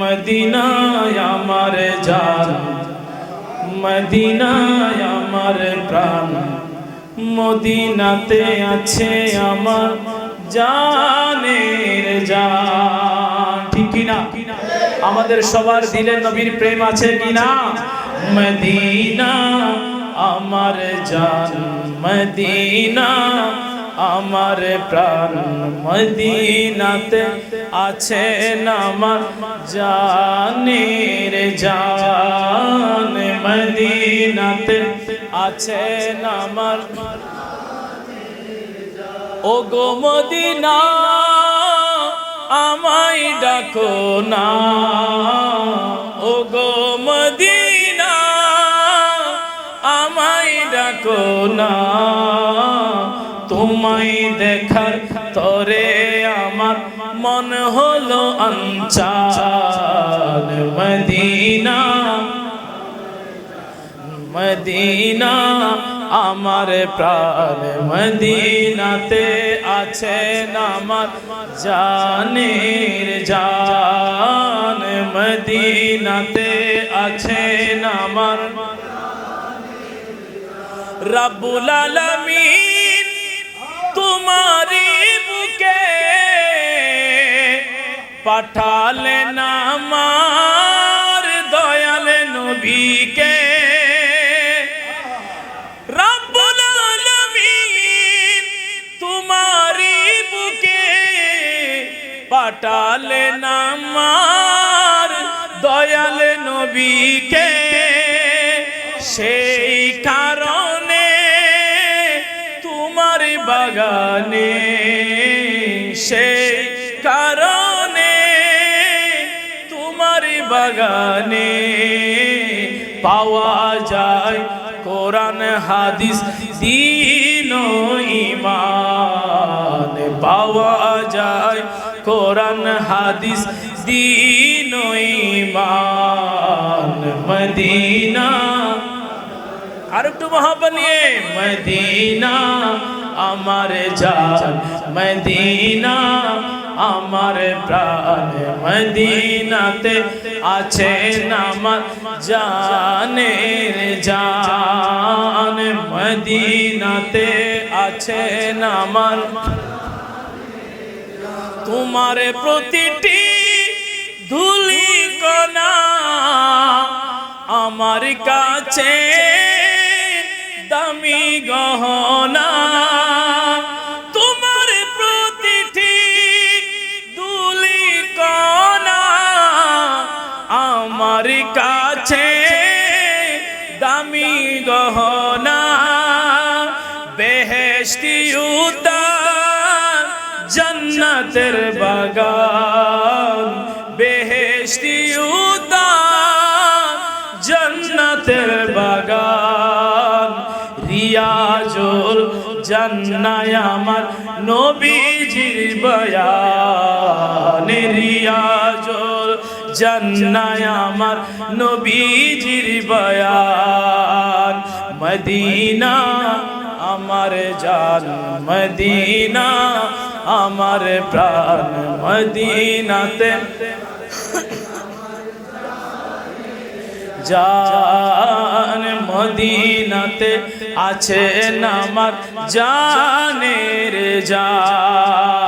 মদিনায় আমার জান মদিনায় আমার প্রাণ। মদিনাতে আছে আমার জানের জান। ঠিক কিনা? আমাদের সবার দিলে নবীর প্রেম আছে কিনা? মদিনা আমার জান, মদিনা আমার প্রাণ মদিনাতে আছে আমার জানের জান মদিনাতে আছে আমার ও গো মদিনা, আমায় ডাকো না। ও গো মদিনা, আমায় ডাকো না। তোমায় দেখার তরে আমার মন হলো আঞ্চান মদিনা মদিনা, আমার প্রাণ মদিনাতে আছে আমার জানের জান। মদিনাতে আছে আমার রব্বুল আলামিন তোমারি বুকে পাঠালেন আমার দয়াল নবীকে। রব্বুল আলামিন তোমারি বুকে পাঠালেন আমার দয়াল নবীকে। বাগানে সেই কারণে তোমার বাগানে পাওয়া যায় কোরআন, হাদিস, দিন ইমান পাওয়া যায় কোরআন, হাদিস, দিন ইমান মদিনা আর একটু মহাব্বা মদিনা। আমার জান, মদিনা আমার প্রাণ, মদিনাতে আছে আমার জানের জান, মদিনাতে আছে আমার তোমার প্রতিটি ধুলি কণা আমার কাছে কাছে দামি গহনা উদার জন্নতের বাগান। উদার জন্নতের বাগান। রিয়াজুল জান্নায় আমার নবীজির বয়ান। জান্নায় আমার নবীজির বয়ান। মদিনা আমার জান, মদিনা আমার প্রাণ। মদিনাতে জান, মদিনাতে আছে আমার জানের জান।